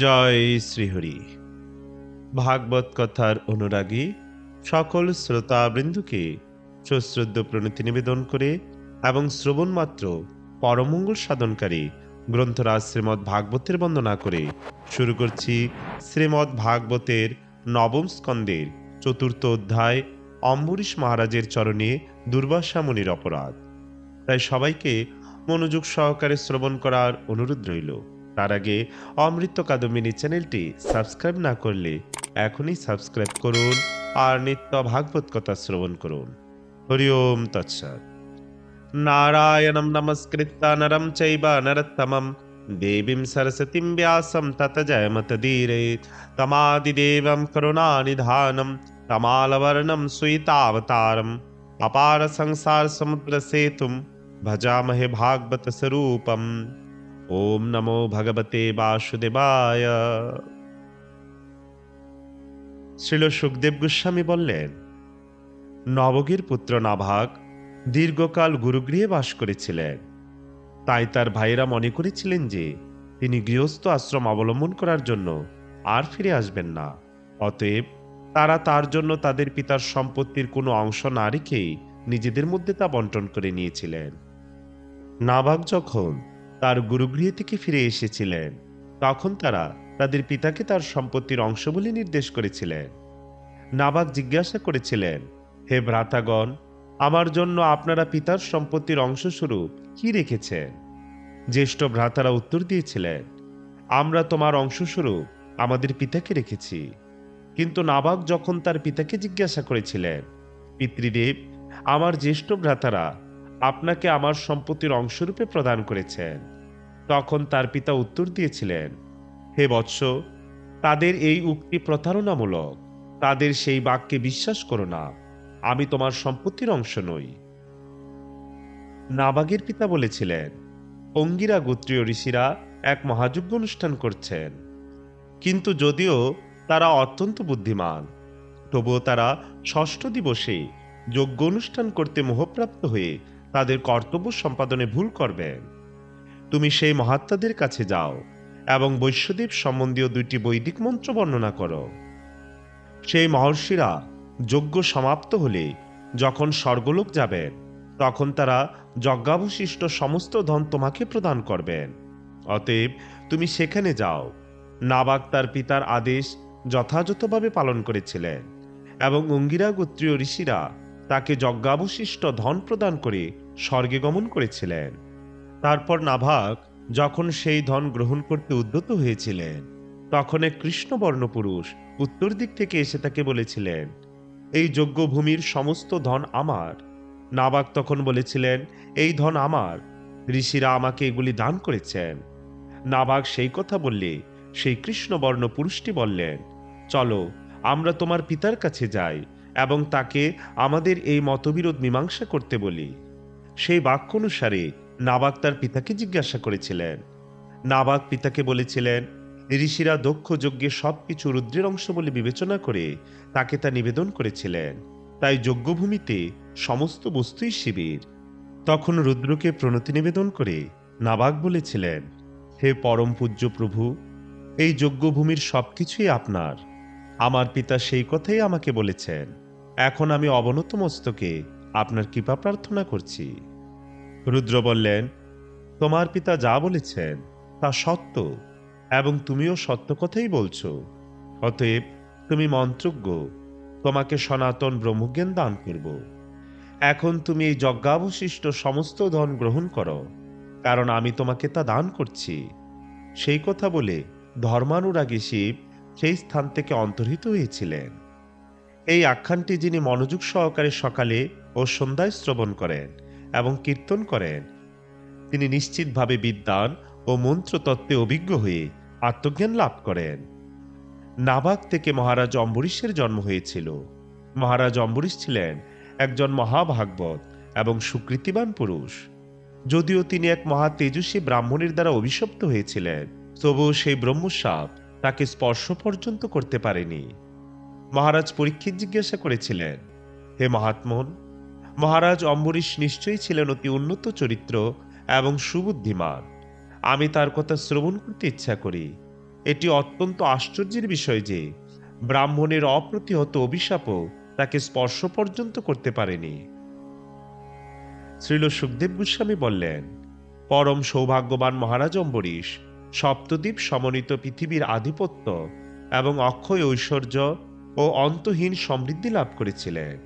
জয় শ্রীহরি। ভাগবত কথার অনুরাগী সকল শ্রোতাবৃন্দকে সশ্রদ্ধ প্রণতি নিবেদন করে এবং শ্রবণ মাত্র পরমঙ্গল সাধনকারী গ্রন্থরাজ শ্রীমৎ ভাগবতের বন্দনা করে শুরু করছি শ্রীমৎ ভাগবতের নবম স্কন্দের চতুর্থ অধ্যায় অম্বরীশ মহারাজের চরণে দুর্বাসা মুনির অপরাধ। তাই সবাইকে মনোযোগ সহকারে শ্রবণ করার অনুরোধ রইল। তার আগে অমৃত কাদম্বিনী চ্যানেলটি সাবস্ক্রাইব না করলে এখনই সাবস্ক্রাইব করুন আর নিত্য ভাগবত কথা শ্রবণ করুন। হরি ওম তৎসৎ। নারায়ণম নমস্কৃত্য নরম চৈব নরত্তমম দেবীম সরস্বতীম ব্যাসম তত জয়মত ধীরে। তমাদিদেবম করুণানিধানম তমালবর্ণম সুইতাবতারম অপার সংসার সমুদ্র সেতুম ভজামহে ভাগবত স্বরূপম। ওম নমো ভগবতে বাসুদেবায়। শ্রীল সুখদেব গোস্বামী বললেন, নবগীর পুত্র নাভাগ দীর্ঘকাল গুরুগৃহে বাস করেছিলেন। তাই তার ভাইয়েরা মনে করেছিলেন যে, তিনি গৃহস্থ আশ্রম অবলম্বন করার জন্য আর ফিরে আসবেন না। অতএব তারা তার জন্য তাদের পিতার সম্পত্তির কোনো অংশ না রেখেই নিজেদের মধ্যে তা বন্টন করে নিয়েছিলেন। নাভাগ যখন তার গুরুগৃহ থেকে ফিরে এসেছিলেন। তখন তারা তাদের পিতাকে তার সম্পত্তির অংশ বলে নির্দেশ করেছিলেন। নাবাক জিজ্ঞাসা করেছিলেন, হে ভ্রাতাগণ, আমার জন্য আপনারা পিতার সম্পত্তির অংশস্বরূপ কি রেখেছেন? জ্যেষ্ঠ ভ্রাতারা উত্তর দিয়েছিলেন, আমরা তোমার অংশস্বরূপ আমাদের পিতাকে রেখেছি। কিন্তু নাবাক যখন তার পিতাকে জিজ্ঞাসা করেছিলেন, পিতৃদেব, আমার জ্যেষ্ঠ ভ্রাতারা আপনাকে আমার সম্পত্তির অংশরূপে প্রদান করেছেন। তখন তার পিতা উত্তর দিয়েছিলেন, হে বৎস, তাদের এই উক্তি প্রতারণামূলক। তাদের সেই বাক্যে বিশ্বাস করো না, আমি তোমার সম্পত্তির অংশ নই। নাবাগের পিতা বলেছিলেন, অঙ্গিরা গোত্রীয় ঋষিরা এক মহাযজ্ঞ অনুষ্ঠান করছেন। কিন্তু যদিও তারা অত্যন্ত বুদ্ধিমান, তবুও তারা ষষ্ঠ দিবসে যজ্ঞ অনুষ্ঠান করতে মোহপ্রাপ্ত হয়ে তাদের কর্তব্য সম্পাদনে ভুল করবেন তুমি সেই মহাত্মাদের কাছে যাও এবং বৈশ্যদেব সম্বন্ধীয় দুইটি বৈদিক মন্ত্র বর্ণনা করো। সেই মহর্ষিরা যজ্ঞ সমাপ্ত হলে যখন স্বর্গলোক যাবেন তখন তারা যজ্ঞাবশিষ্ট সমস্ত ধন তোমাকে প্রদান করবেন অতএব তুমি সেখানে যাও। নাবাক তার পিতার আদেশ যথাযথভাবে পালন করেছিলেন এবং অঙ্গিরা গোত্রীয় ঋষিরা তাকে যজ্ঞাবশিষ্ট ধন প্রদান করে স্বর্গে গমন করেছিলেন। তারপর নাভাগ যখন সেই ধন গ্রহণ করতে উদ্যত হয়েছিলেন, তখন এক কৃষ্ণবর্ণ পুরুষ উত্তর দিক থেকে এসে তাকে বলেছিলেন, এই যজ্ঞভূমির সমস্ত ধন আমার। নাবাক তখন বলেছিলেন, এই ধন আমার, ঋষিরা আমাকে এগুলি দান করেছেন। নাবাক সেই কথা বললে সেই কৃষ্ণবর্ণ পুরুষটি বললেন, চলো, আমরা তোমার পিতার কাছে যাই এবং তাকে আমাদের এই মতবিরোধ মীমাংসা করতে বলি। সেই বাক্য অনুসারে নাবাক তার পিতাকে জিজ্ঞাসা করেছিলেন। নাবাক পিতাকে বলেছিলেন, ঋষিরা দক্ষ, যজ্ঞে সবকিছু রুদ্রের অংশ বলে বিবেচনা করে তাকে তা নিবেদন করেছিলেন। তাই যজ্ঞভূমিতে সমস্ত বস্তুই শিবির। তখন রুদ্রকে প্রণতি নিবেদন করে নাবাক বলেছিলেন, হে পরম পূজ্য প্রভু, এই যজ্ঞভূমির সবকিছুই আপনার। আমার পিতা সেই কথাই আমাকে বলেছেন। এখন আমি অবনত মস্তকে আপনার কৃপা প্রার্থনা করছি। রুদ্র বললেন, তোমার পিতা যা বলেছেন তা সত্য এবং তুমিও সত্য কথাই বলছ। অতএব তুমি মন্ত্রজ্ঞ, তোমাকে সনাতন ব্রহ্মজ্ঞান দান করব। এখন তুমি এই যজ্ঞাবশিষ্ট সমস্ত ধন গ্রহণ করো, কারণ আমি তোমাকে তা দান করছি। সেই কথা বলে ধর্মানুরাগী শিব সেই স্থান থেকে অন্তর্হিত হয়েছিলেন। এই আখ্যানটি যিনি মনোযোগ সহকারে সকালে ও সন্ধ্যায় শ্রবণ করেন এবং কীর্তন করেন, তিনি নিশ্চিতভাবে বিদ্যান ও মন্ত্রতত্ত্বে অভিজ্ঞ হয়ে আত্মজ্ঞান লাভ করেন। নাবাক থেকে মহারাজ অম্বরীশের জন্ম হয়েছিল। মহারাজ অম্বরীশ ছিলেন একজন মহাভাগবত এবং সুকৃতিবান পুরুষ। যদিও তিনি এক মহা তেজস্বী ব্রাহ্মণের দ্বারা অভিশপ্ত হয়েছিলেন, তবুও সেই ব্রহ্মসাপ তাকে স্পর্শ পর্যন্ত করতে পারেনি। মহারাজ পরীক্ষিত জিজ্ঞাসা করেছিলেন, হে মহাত্মন, মহারাজ অম্বরীশ নিশ্চয়ই ছিলেন অতি উন্নত চরিত্র এবং সুবুদ্ধিমান। আমি তার কথা শ্রবণ করতে ইচ্ছা করি। এটি অত্যন্ত আশ্চর্যের বিষয় যে, ব্রাহ্মণের অপ্রতিহত অভিশাপও তাকে স্পর্শ পর্যন্ত করতে পারেনি। শ্রীল সুখদেব গোস্বামী বললেন, পরম সৌভাগ্যবান মহারাজ অম্বরীশ সপ্তদ্বীপ সমন্বিত পৃথিবীর আধিপত্য এবং অক্ষয় ঐশ্বর্য ও অন্তহীন সমৃদ্ধি লাভ করেছিলেন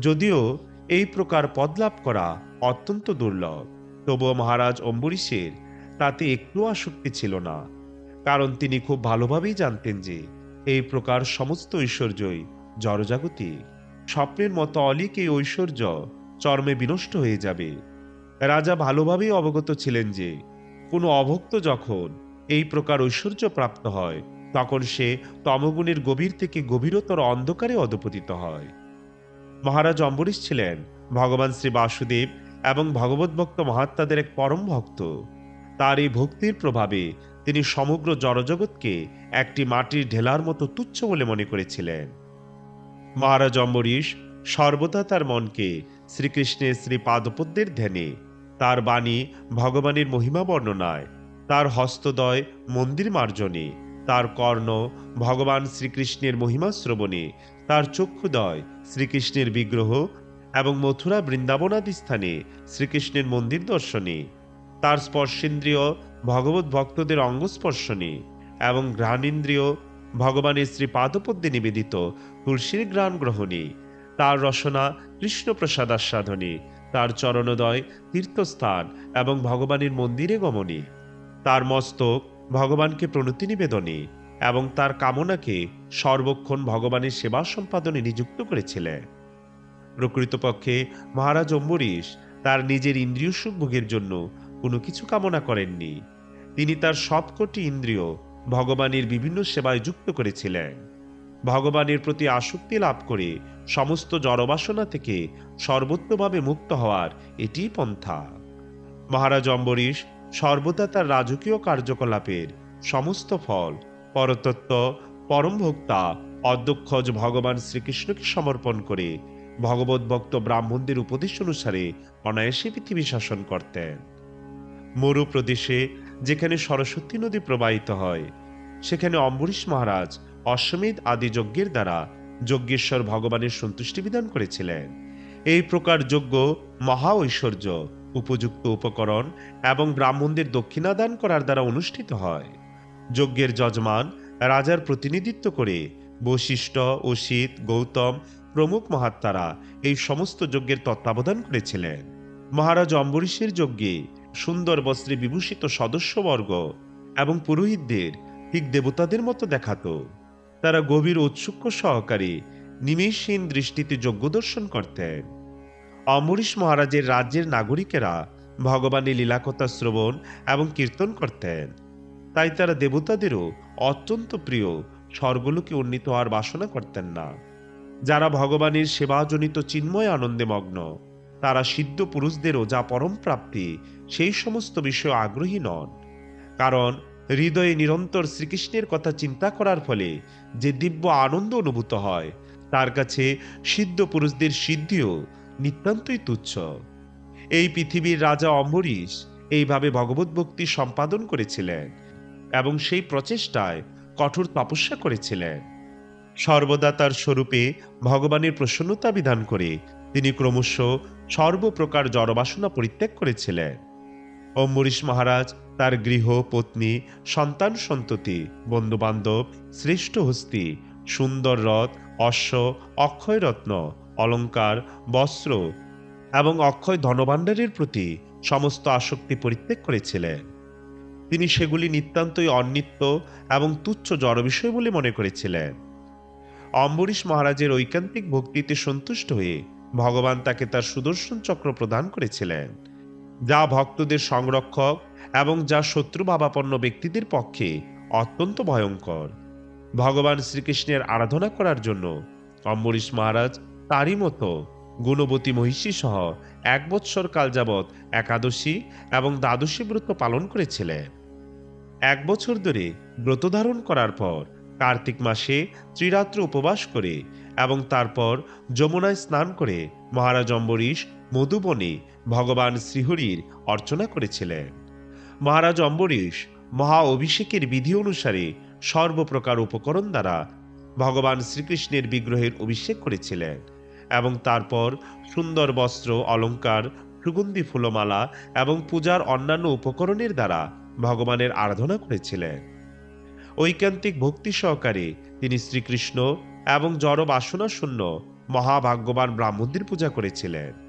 যদিও এই প্রকার পদ লাভ করা অত্যন্ত দুর্লভ, তবুও মহারাজ অম্বরীশের তাতে একটু আসক্তি ছিল না, কারণ তিনি খুব ভালোভাবেই জানতেন যে এই প্রকার সমস্ত ঐশ্বর্যই জড়জাগতিক স্বপ্নের মতো অলিক এই ঐশ্বর্য চর্মে বিনষ্ট হয়ে যাবে। রাজা ভালোভাবেই অবগত ছিলেন যে কোনো অভক্ত যখন এই প্রকার ঐশ্বর্য প্রাপ্ত হয়, তখন সে তমগুণের গভীর থেকে গভীরতর অন্ধকারে অধপতিত হয়। মহারাজ অম্বরীশ ছিলেন, ভগবান শ্রী বাসুদেব এবং ভগবত ভক্ত মহাত্মাদের এক পরম ভক্ত। তার এই ভক্তির প্রভাবে তিনি সমগ্র জড়জগৎকে একটি মাটির ঢেলার মতো তুচ্ছ বলে মনে করেছিলেন। মহারাজ অম্বরীশ সর্বদা তার মনকে শ্রীকৃষ্ণের শ্রী পাদপদ্মের ধ্যানে তার বাণী ভগবানের মহিমা বর্ণনায়। তার হস্তদয় মন্দির মার্জনে। তার কর্ণ ভগবান শ্রীকৃষ্ণের মহিমা শ্রবণে। তার চক্ষুদয় শ্রীকৃষ্ণের বিগ্রহ এবং মথুরা বৃন্দাবনাদি স্থানে শ্রীকৃষ্ণের মন্দির দর্শনে। তার স্পর্শেন্দ্রিয় ভগবত ভক্তদের অঙ্গস্পর্শনে এবং ঘ্রাণেন্দ্রিয় ভগবানের শ্রী পাদপদ্মে নিবেদিত তুলসীর গ্রাণ গ্রহণে। তার রসনা কৃষ্ণপ্রসাদ আস্বাদনে তার চরণোদয়, তীর্থস্থান এবং ভগবানের মন্দিরে গমনে। তার মস্তক ভগবানকে প্রণতি নিবেদনে এবং তার কামনাকে সর্বক্ষণ ভগবানের সেবা সম্পাদনে নিযুক্ত করেছিলেন প্রকৃতপক্ষে মহারাজ অম্বরীশ তার নিজের ইন্দ্রিয় সুখ ভোগের জন্য কোনো কিছু কামনা করেননি। তিনি তার সবকটি ইন্দ্রিয় ভগবানের বিভিন্ন সেবায় যুক্ত করেছিলেন। ভগবানের প্রতি আসক্তি লাভ করে সমস্ত জড়বাসনা থেকে সর্বত্রভাবে মুক্ত হওয়ার এটি পন্থা। মহারাজ অম্বরীশ সর্বদা তার রাজকীয় কার্যকলাপের সমস্ত ফল, পরতত্ত্ব পরম ভোক্তা অধ্যক্ষজ ভগবান শ্রীকৃষ্ণকে সমর্পণ করে ভগবত ভক্ত ব্রাহ্মণদের উপদেশ অনুসারে অনায়াসে পৃথিবী শাসন করতেন। মরু প্রদেশে যেখানে সরস্বতী নদী প্রবাহিত হয়, সেখানে অম্বরীশ মহারাজ অশ্বমেধ আদি যজ্ঞের দ্বারা যজ্ঞেশ্বর ভগবানের সন্তুষ্টি বিধান করেছিলেন। এই প্রকার যজ্ঞ মহা ঐশ্বর্য, উপযুক্ত উপকরণ এবং ব্রাহ্মণদের দক্ষিণা দান করার দ্বারা অনুষ্ঠিত হয়। যজ্ঞের যজমান রাজার প্রতিনিধিত্ব করে বশিষ্ঠ, অসিত, গৌতম প্রমুখ মহাত্মারা এই সমস্ত যজ্ঞের তত্ত্বাবধান করেছিলেন। মহারাজ অম্বরীশের যজ্ঞে সুন্দর বস্ত্রে বিভূষিত সদস্যবর্গ এবং পুরোহিতদের ঠিক দেবতাদের মতো দেখাতো। তারা গভীর ঔৎসুক্য সহকারে, নিমেষহীন দৃষ্টিতে যজ্ঞ দর্শন করতেন। অম্বরীশ মহারাজের রাজ্যের নাগরিকেরা ভগবানের লীলাকথা শ্রবণ এবং কীর্তন করতেন। তাই তারা দেবতাদেরও অত্যন্ত প্রিয়, স্বর্গলোকে উন্নীত হওয়ার বাসনা করতেন না। যারা ভগবানের সেবাজনিত চিন্ময় আনন্দে মগ্ন, তারা সিদ্ধ পুরুষদেরও যা পরম প্রাপ্তি, সেই সমস্ত বিষয়ে আগ্রহী নন। কারণ হৃদয়ে নিরন্তর শ্রীকৃষ্ণের কথা চিন্তা করার ফলে যে দিব্য আনন্দ অনুভূত হয়, তার কাছে সিদ্ধ পুরুষদের সিদ্ধিও নিতান্তই তুচ্ছ। এই পৃথিবীর রাজা অম্বরীশ এইভাবে ভগবত ভক্তি সম্পাদন করেছিলেন এবং সেই প্রচেষ্টায় কঠোর তপস্যা করেছিলেন। সর্বদা তার স্বরূপে ভগবানের প্রসন্নতা বিধান করে তিনি ক্রমশ সর্বপ্রকার জড়বাসনা পরিত্যাগ করেছিলেন। অম্বরীশ মহারাজ, তার গৃহ, পত্নী, সন্তান সন্ততি, বন্ধুবান্ধব, শ্রেষ্ঠ হস্তি, সুন্দর রথ, অশ্ব, অক্ষয় রত্ন, অলঙ্কার, বস্ত্র এবং অক্ষয় ধনভাণ্ডারের প্রতি সমস্ত আসক্তি পরিত্যাগ করেছিলেন তিনি সেগুলি নিতান্তই অনিত্য এবং তুচ্ছ জড় বিষয় বলে মনে করেছিলেন। অম্বরীশ মহারাজের ঐকান্তিক ভক্তিতে সন্তুষ্ট হয়ে ভগবান তাকে তার সুদর্শন চক্র প্রদান করেছিলেন। যা ভক্তদের সংরক্ষক এবং যা শত্রু ভাবাপন্ন ব্যক্তিদের পক্ষে অত্যন্ত ভয়ঙ্কর। ভগবান শ্রীকৃষ্ণের আরাধনা করার জন্য অম্বরীশ মহারাজ তারই মতো গুণবতী মহিষী সহ এক বৎসর কাল যাবৎ একাদশী এবং দ্বাদশী ব্রত পালন করেছিলেন। এক বছর ধরে ব্রত ধারণ করার পর কার্তিক মাসে ত্রিরাত্র উপবাস করে এবং তারপর যমুনায় স্নান করে মহারাজ অম্বরীশ মধুবনে ভগবান শ্রীহরির অর্চনা করেছিলেন। মহারাজ অম্বরীশ মহা অভিষেকের বিধি অনুসারে সর্বপ্রকার উপকরণ দ্বারা ভগবান শ্রীকৃষ্ণের বিগ্রহের অভিষেক করেছিলেন এবং তারপর সুন্দর বস্ত্র, অলঙ্কার, সুগন্ধি ফুলমালা এবং পূজার অন্যান্য উপকরণের দ্বারা ভগবানের আরাধনা করেছিলেন। ঐকান্তিক ভক্তি সহকারে তিনি শ্রীকৃষ্ণ এবং জড় বাসনা শূন্য মহাভাগ্যবান ব্রাহ্মণদের পূজা করেছিলেন।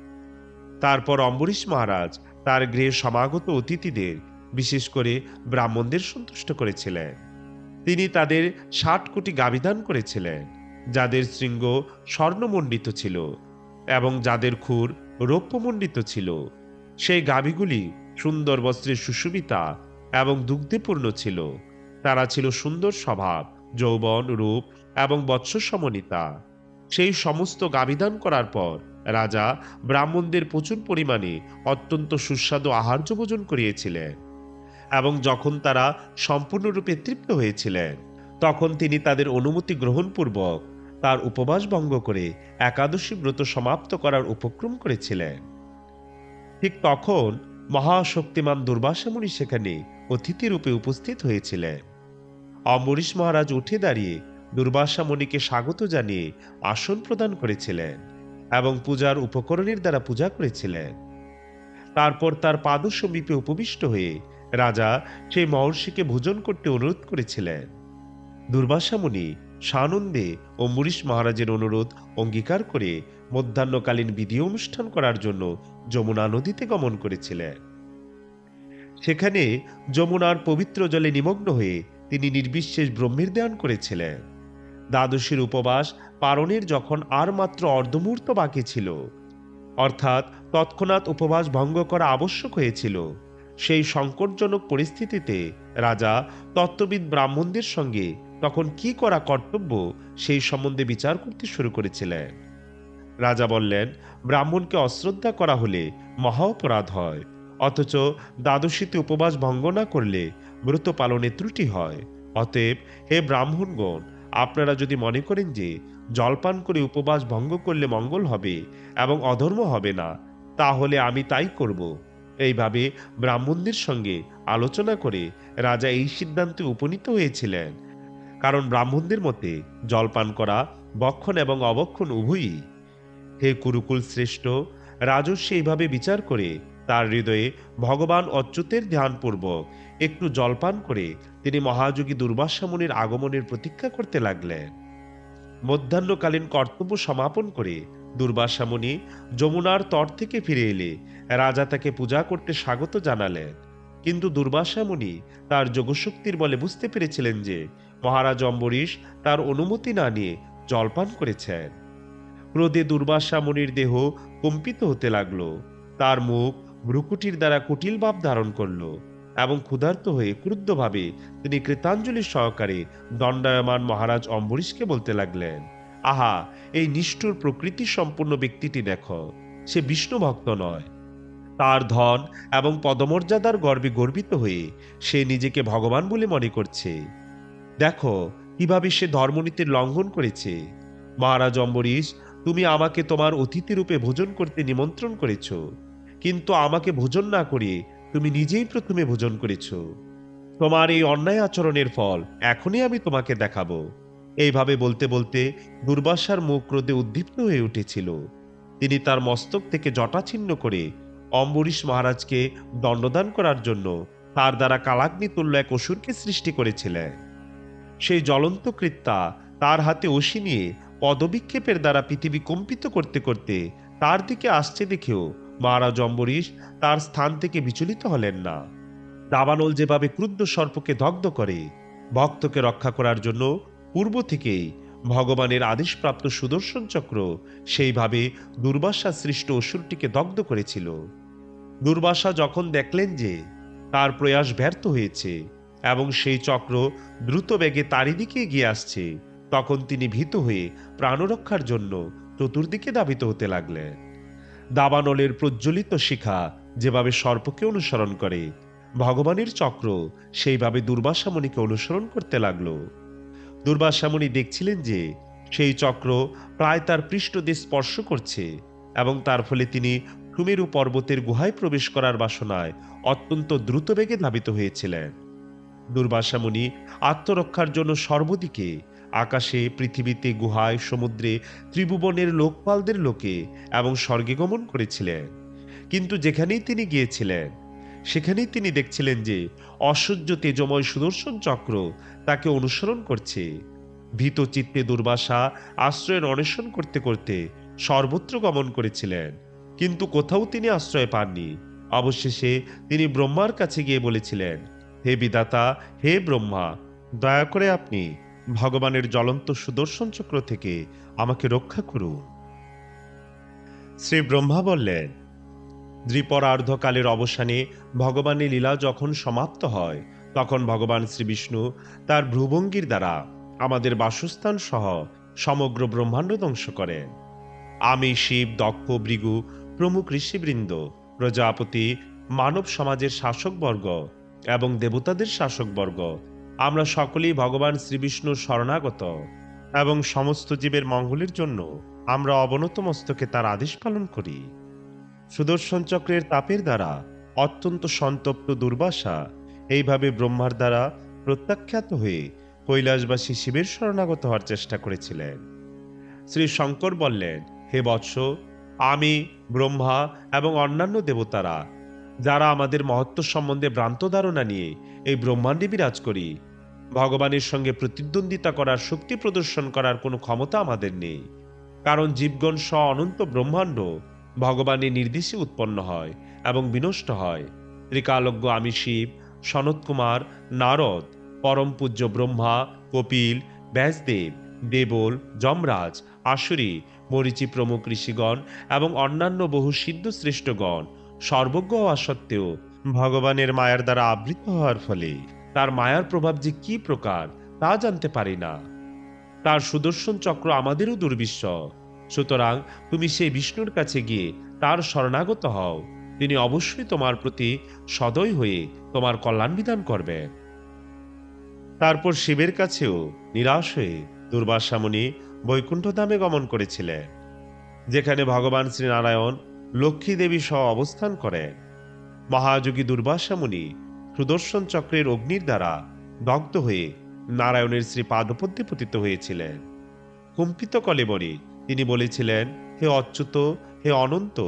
তারপর অম্বরীশ মহারাজ তার গৃহে সমাগত অতিথিদের, বিশেষ করে ব্রাহ্মণদের সন্তুষ্ট করেছিলেন। তিনি তাদের ষাট কোটি গাবিদান করেছিলেন, যাদের শৃঙ্গ স্বর্ণমণ্ডিত ছিল এবং যাদের খুর রৌপ্যমণ্ডিত ছিল। সেই গাভীগুলি সুন্দর বস্ত্রে সুশোভিতা এবং দুগ্ধেপূর্ণ ছিল। তারা ছিল সুন্দর স্বভাব, যৌবন, রূপ এবং বৎস সমনিতা সেই সমস্ত গাবিদান করার পর রাজা ব্রাহ্মণদের প্রচুর পরিমাণে অত্যন্ত সুস্বাদু আহার্য ভোজন করিয়েছিলেন এবং যখন তারা সম্পূর্ণরূপে তৃপ্ত হয়েছিলেন, তখন তিনি তাদের অনুমতি গ্রহণপূর্বক তার উপবাস ভঙ্গ করে একাদশী ব্রত সমাপ্ত করার উপক্রম করেছিলেন। ঠিক তখন মহাশক্তিমান দুর্বাসামুনি সেখানে অতিথি রূপে উপস্থিত হয়েছিলেন। অম্বরীশ মহারাজ উঠে দাঁড়িয়ে দুর্বাসা মুনিকে স্বাগত জানিয়ে আসন প্রদান করেছিলেন। এবং পূজার উপকরণের দ্বারা পূজা করেছিলেন। তারপর তার পাদ সমীপে উপবিষ্ট হয়ে রাজা সেই মহর্ষিকে ভোজন করতে অনুরোধ করেছিলেন। দুর্বাসা সানন্দে ও অম্বরীশ মহারাজের অনুরোধ অঙ্গীকার করে মধ্যাহ্নকালীন বিধি অনুষ্ঠান করার জন্য যমুনা নদীতে গমন করেছিলেন। সেখানে যমুনার পবিত্র জলে নিমগ্ন হয়ে তিনি নির্বিশেষ ব্রহ্মের ধ্যান করেছিলেন। দ্বাদশীর উপবাস পালনের যখন আর মাত্র অর্ধমুহূর্ত বাকি ছিল। অর্থাৎ তৎক্ষণাৎ উপবাস ভঙ্গ করা আবশ্যক হয়েছিল। সেই সংকটজনক পরিস্থিতিতে রাজা তত্ত্ববিদ ব্রাহ্মণদের সঙ্গে তখন কি করা কর্তব্য সেই সম্বন্ধে বিচার করতে শুরু করেছিলেন। রাজা বললেন, ব্রাহ্মণকে অশ্রদ্ধা করা হলে মহা অপরাধ হয়। অথচ দ্বাদশীতে উপবাস ভঙ্গ না করলে ব্রত পালনে ত্রুটি হয়। অতএব হে ব্রাহ্মণগণ আপনারা যদি মনে করেন যে জলপান করে উপবাস ভঙ্গ করলে মঙ্গল হবে এবং অধর্ম হবে না, তাহলে আমি তাই করব। এইভাবে ব্রাহ্মণদের সঙ্গে আলোচনা করে রাজা এই সিদ্ধান্তে উপনীত হয়েছিলেন। কারণ ব্রাহ্মণদের মতে জলপান করা বক্ষণ এবং অবক্ষণ উভয়ই। হে কুরুকুল শ্রেষ্ঠ, রাজস্বী এইভাবে বিচার করে তার হৃদয়ে ভগবান অচ্যুতের ধ্যানপূর্বক একটু জলপান করে তিনি মহাযোগী দুর্বাসা মুনির আগমনের প্রতীক্ষা করতে লাগলেন। মধ্যাহ্নকালীন কর্তব্য সমাপন করে দুর্বাসা মুনি যমুনার তর থেকে ফিরে এলে রাজা তাকে পূজা করতে স্বাগত জানালেন। কিন্তু দুর্বাসা মুনি তার যোগশক্তির বলে বুঝতে পেরেছিলেন যে মহারাজ অম্বরীশ তার অনুমতি না নিয়ে জলপান করেছেন। ক্রোধে দুর্বাসা মুনির দেহ কম্পিত হতে লাগল। তার মুখ ভ্রুকুটির দ্বারা কুটিল ভাব ধারণ করল এবং ক্ষুধার্ত হয়ে ক্রুদ্ধভাবে তিনি কৃতাঞ্জলি সহকারে দণ্ডায়মান মহারাজ অম্বরীশকে বলতে লাগলেন, আহা, এই নিষ্ঠুর প্রকৃতি সম্পূর্ণ ব্যক্তিটি দেখো, সে বিষ্ণু ভক্ত নয়। তার ধন এবং পদমর্যাদার গর্বে গর্বিত হয়ে সে নিজেকে ভগবান বলে মনে করছে। দেখো, কীভাবে সে ধর্মনীতির লঙ্ঘন করেছে। মহারাজ অম্বরীশ, তুমি আমাকে তোমার অতিথি রূপে ভোজন করতে নিমন্ত্রণ করেছ। কিন্তু আমাকে ভোজন না করিয়ে তুমি নিজেই প্রথমে ভোজন করেছ। তোমার এই অন্যায় আচরণের ফল এখনই আমি তোমাকে দেখাবো। এইভাবে বলতে বলতে দুর্বাসার মুখ ক্রোধে উদ্দীপ্ত হয়ে উঠেছিল। তিনি তার মস্তক থেকে জটা ছিন্ন করে অম্বরীশ মহারাজকে দণ্ডদান করার জন্য তার দ্বারা কালাগ্নি তুল্য এক অসুরকে সৃষ্টি করেছিলেন। সেই জ্বলন্ত কৃত্যা তার হাতে অসি নিয়ে পদবিক্ষেপের দ্বারা পৃথিবী কম্পিত করতে করতে তার দিকে আসছে দেখেও মহারাজ অম্বরীশ তার স্থান থেকে বিচলিত হলেন না। দাবানল যেভাবে ক্রুদ্ধ সর্পকে দগ্ধ করে, ভক্তকে রক্ষা করার জন্য পূর্ব থেকেই ভগবানের আদেশপ্রাপ্ত সুদর্শন চক্র সেইভাবে দুর্বাসা সৃষ্ট অসুরটিকে দগ্ধ করেছিল। দুর্বাসা যখন দেখলেন যে তার প্রয়াস ব্যর্থ হয়েছে এবং সেই চক্র দ্রুত বেগে তারই দিকে এগিয়ে আসছে, তখন তিনি ভীত হয়ে প্রাণরক্ষার জন্য চতুর্দিকে দাবিত হতে লাগলেন। দাবানলের প্রজ্বলিত শিখা যেভাবে সর্পকে অনুসরণ করে, ভগবানের চক্র সেইভাবে দুর্বাসামণিকে অনুসরণ করতে লাগল। দুর্বাসামণি দেখছিলেন যে সেই চক্র প্রায় তার পৃষ্ঠদেশ স্পর্শ করছে এবং তার ফলে তিনি সুমেরু পর্বতের গুহায় প্রবেশ করার বাসনায় অত্যন্ত দ্রুত বেগে ধাবিত হয়েছিলেন। দুর্বাসা মুনি আত্মরক্ষার জন্য সর্বদিকে আকাশে, পৃথিবীতে, গুহায়, সমুদ্রে ত্রিভুবনের লোকপালদের লোকে এবং স্বর্গে গমন করেছিলেন। কিন্তু যেখানেই তিনি গিয়েছিলেন, সেখানেই তিনি দেখছিলেন যে অসহ্য তেজময় সুদর্শন চক্র তাকে অনুসরণ করছে। ভীত চিত্তে দুর্বাসা আশ্রয়ের অন্বেষণ করতে করতে সর্বত্র গমন করেছিলেন, কিন্তু কোথাও তিনি আশ্রয় পাননি। অবশেষে তিনি ব্রহ্মার কাছে গিয়ে বলেছিলেন, হে বিদাতা হে ব্রহ্মা, দয়া করে আপনি ভগবানের জ্বলন্ত সুদর্শন চক্র থেকে আমাকে রক্ষা করুন। শ্রী ব্রহ্মা বললেন, দ্বিপরার্ধকালের অবসানে ভগবানের লীলা যখন সমাপ্ত হয়, তখন ভগবান শ্রী বিষ্ণু তার ভ্রুভঙ্গির দ্বারা আমাদের বাসস্থান সহ সমগ্র ব্রহ্মাণ্ড ধ্বংস করেন। আমি শিব, দক্ষ, ভৃগু, প্রমুখ ঋষিবৃন্দ, প্রজাপতি, মানব সমাজের শাসকবর্গ এবং দেবতাদের শাসকবর্গ আমরা সকলেই ভগবান শ্রীবিষ্ণুর শরণাগত এবং সমস্ত জীবের মঙ্গলের জন্য আমরা অবনত মস্তকে তার আদেশ পালন করি। সুদর্শন চক্রের তাপের দ্বারা অত্যন্ত সন্তপ্ত দুর্বাসা এইভাবে ব্রহ্মার দ্বারা প্রত্যাখ্যাত হয়ে কৈলাসবাসী শিবের শরণাগত হওয়ার চেষ্টা করেছিলেন। শ্রী শঙ্কর বললেন, হে বৎস, আমি, ব্রহ্মা এবং অন্যান্য দেবতারা, যারা আমাদের মহত্ব সম্বন্ধে ভ্রান্ত ধারণা নিয়ে এই ব্রহ্মাণ্ডে বিরাজ করি ভগবানের সঙ্গে প্রতিদ্বন্দ্বিতা করার শক্তি প্রদর্শন করার কোনো ক্ষমতা আমাদের নেই। কারণ জীবগণ স্ব অনন্ত ব্রহ্মাণ্ড ভগবানের নির্দেশে উৎপন্ন হয় এবং বিনষ্ট হয়। ত্রিকালজ্ঞ আমি শিব সনত কুমার, নারদ, পরম পূজ্য ব্রহ্মা, কপিল, ব্যাসদেব, দেবল, যমরাজ, আসুরি, মরিচি প্রমুখ ঋষিগণ এবং অন্যান্য বহু সিদ্ধ শ্রেষ্ঠগণ সর্বজ্ঞ হওয়া সত্ত্বেও ভগবানের মায়ার দ্বারা আবৃত হওয়ার ফলে তার মায়ার প্রভাব যে কি প্রকার, তা জানতে পারি না। তার সুদর্শন চক্র আমাদেরও দুর্বিশ্ব। সুতরাং তুমি সেই বিষ্ণুর কাছে গিয়ে তার শরণাগত হও। তিনি অবশ্যই তোমার প্রতি সদয় হয়ে তোমার কল্যাণ বিধান করবেন তারপর শিবের কাছেও নিরাশ হয়ে দুর্বাসামণি বৈকুণ্ঠ ধামে গমন করেছিলেন যেখানে ভগবান শ্রীনারায়ণ লক্ষ্মী দেবী সহ অবস্থান করেন মহাযোগী দুর্বাসামণি সুদর্শন চক্রের অগ্নির দ্বারা দগ্ধ হয়ে নারায়ণের শ্রী পাদপদ্মে পতিত হয়েছিলেন। কম্পিত কলেবরে তিনি বলেছিলেন, হে অচ্যুত, হে অনন্ত,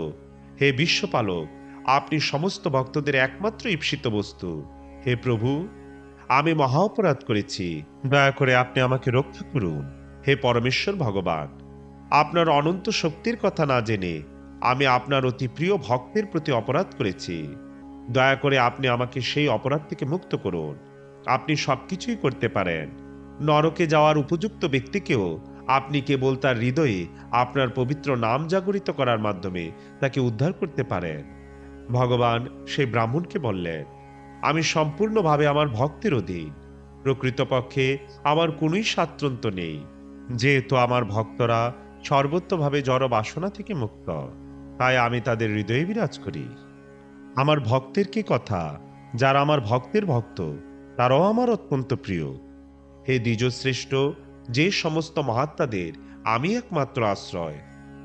হে বিশ্বপালক, আপনি সমস্ত ভক্তদের একমাত্র ঈপ্সিত বস্তু। হে প্রভু, আমি মহা অপরাধ করেছি। দয়া করে আপনি আমাকে রক্ষা করুন। হে পরমেশ্বর ভগবান, আপনার অনন্ত শক্তির কথা না জেনে আমি আপনার অতি প্রিয় ভক্তের প্রতি অপরাধ করেছি। দয়া করে আপনি আমাকে সেই অপরাধ থেকে মুক্ত করুন। আপনি সবকিছুই করতে পারেন। নরকে যাওয়ার উপযুক্ত ব্যক্তিকেও আপনি কেবল তার হৃদয়ে আপনার পবিত্র নাম জাগরিত করার মাধ্যমে তাকে উদ্ধার করতে পারেন। ভগবান সেই ব্রাহ্মণকে বললেন, আমি সম্পূর্ণভাবে আমার ভক্তের অধীন। প্রকৃতপক্ষে আমার কোনোই স্বাতন্ত্র নেই। যেহেতু আমার ভক্তরা সর্বত্রভাবে জড় বাসনা থেকে মুক্ত, তাই আমি তাদের হৃদয়ে বিরাজ করি। আমার ভক্তের কি কথা? যারা আমার ভক্তের ভক্ত, তারাও আমার অত্যন্ত প্রিয়। হে দ্বিজশ্রেষ্ঠ, যে সমস্ত মহাত্মাদের আমি একমাত্র আশ্রয়,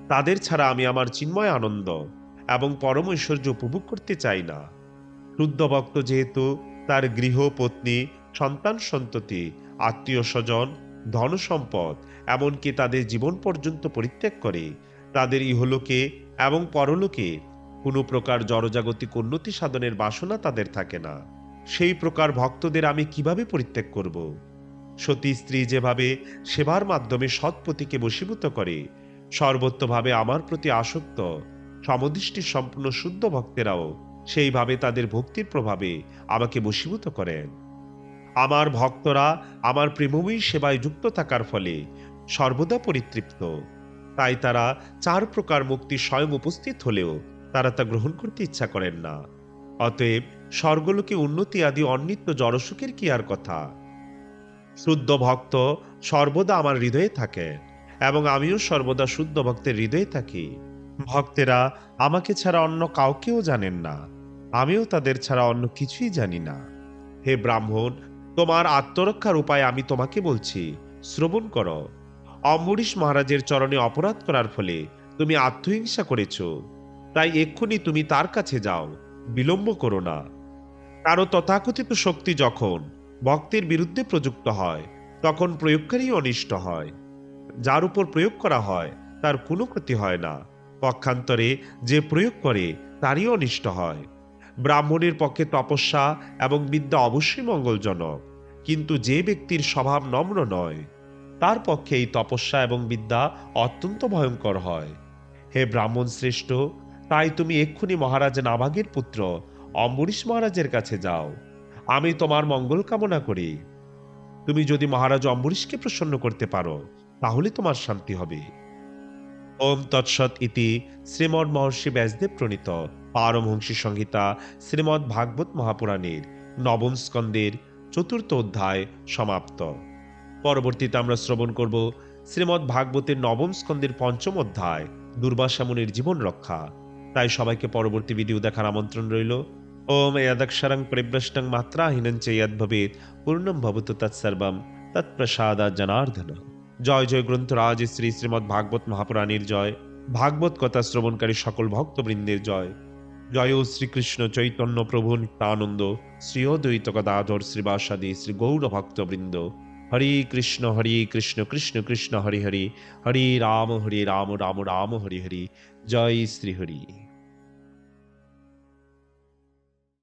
তাদের ছাড়া আমি আমার চিন্ময় আনন্দ এবং পরম ঐশ্বর্য উপভোগ করতে চাই না। শুদ্ধ ভক্ত যেহেতু, তার গৃহ, পত্নী, সন্তান সন্ততি, আত্মীয় স্বজন, ধন সম্পদ, এমনকি তাদের জীবন পর্যন্ত পরিত্যাগ করে, তাদের ইহলোকে এবং পরলোকে কোনো প্রকার জড়জাগতিক উন্নতি সাধনের বাসনা তাদের থাকে না। সেই প্রকার ভক্তদের আমি কীভাবে পরিত্যাগ করব? সতী স্ত্রী যেভাবে সেবার মাধ্যমে সৎপতিকে বশীভূত করে সর্বত্রভাবে আমার প্রতি আসক্ত সমদৃষ্টি সম্পূর্ণ শুদ্ধ ভক্তেরাও সেইভাবে তাদের ভক্তির প্রভাবে আমাকে বশীভূত করেন। আমার ভক্তরা আমার প্রেমময়ী সেবায় যুক্ত থাকার ফলে সর্বদা পরিতৃপ্ত। তাই তারা চার প্রকার মুক্তি স্বয়ং উপস্থিত হলেও তারা তা গ্রহণ করতে ইচ্ছা করেন না। অতএব স্বর্গলোকে উন্নতি আদি অনিত্য জড়সুখের কি আর কথা? শুদ্ধ ভক্ত সর্বদা আমার হৃদয়ে থাকে এবং আমিও সর্বদা শুদ্ধ ভক্তের হৃদয়ে থাকি। ভক্তেরা আমাকে ছাড়া অন্য কাউকেও জানেন না। আমিও তাদের ছাড়া অন্য কিছুই জানি না। হে ব্রাহ্মণ, তোমার আত্মরক্ষার উপায় আমি তোমাকে বলছি, শ্রবণ করো। অম্বরীশ মহারাজের চরণে অপরাধ করার ফলে তুমি আত্মহিংসা করেছ। তাই এক্ষুনি তুমি তার কাছে যাও, বিলম্ব করো না। কারও তথাকথিত শক্তি যখন ভক্তের বিরুদ্ধে প্রযুক্ত হয়, তখন প্রয়োগকারী অনিষ্ট হয়। যার উপর প্রয়োগ করা হয়, তার কোনো ক্ষতি হয় না। পক্ষান্তরে যে প্রয়োগ করে, তারই অনিষ্ট হয়। ব্রাহ্মণের পক্ষে তপস্যা এবং বিদ্যা অবশ্যই মঙ্গলজনক, কিন্তু যে ব্যক্তির স্বভাব নম্র নয়, তার পক্ষে এই তপস্যা এবং বিদ্যা অত্যন্ত ভয়ঙ্কর হয়। হে ব্রাহ্মণ শ্রেষ্ঠ তাই তুমি এক্ষুনি মহারাজ নাভাগের পুত্র অম্বরীশ মহারাজের কাছে যাও। আমি তোমার মঙ্গল কামনা করি। তুমি যদি মহারাজ অম্বরীশকে প্রসন্ন করতে পারো, তাহলে তোমার শান্তি হবে। ওম তৎসৎ ইতি শ্রীমৎ মহর্ষি ব্যাসদেব প্রণীত পারমহংসী সংহিতা শ্রীমৎ ভাগবত মহাপুরাণের নবম স্কন্দের চতুর্থ অধ্যায় সমাপ্ত। পরবর্তীতে আমরা শ্রবণ করব শ্রীমৎ ভাগবতের নবম স্কন্দের পঞ্চম অধ্যায় দুর্বাসা মুনির জীবন রক্ষা। তাই সবাইকে পরবর্তী ভিডিও দেখার আমন্ত্রণ রইল। ওম ইয়াদক্ষরং পরিভ্রষ্টং মাত্রাহীনং চ ভবেত পূর্ণম ভবতু তৎসর্বম তৎপ্রসাদা জনার্দন জয় জয় গ্রন্থরাজ, শ্রী শ্রীমৎ ভাগবত মহাপুরাণের জয়, ভাগবত কথা শ্রবণকারী সকল ভক্তবৃন্দের জয়। জয় শ্রীকৃষ্ণ চৈতন্য প্রভু নিত্যানন্দ শ্রী অদ্বৈত গদাধর শ্রীবাসাদি, শ্রী গৌর ভক্তবৃন্দ। হরে কৃষ্ণ হরে কৃষ্ণ কৃষ্ণ কৃষ্ণ, হরে হরি, হরে রাম, হরি রাম রাম রাম, হরে হরে, জয় শ্রী হরি।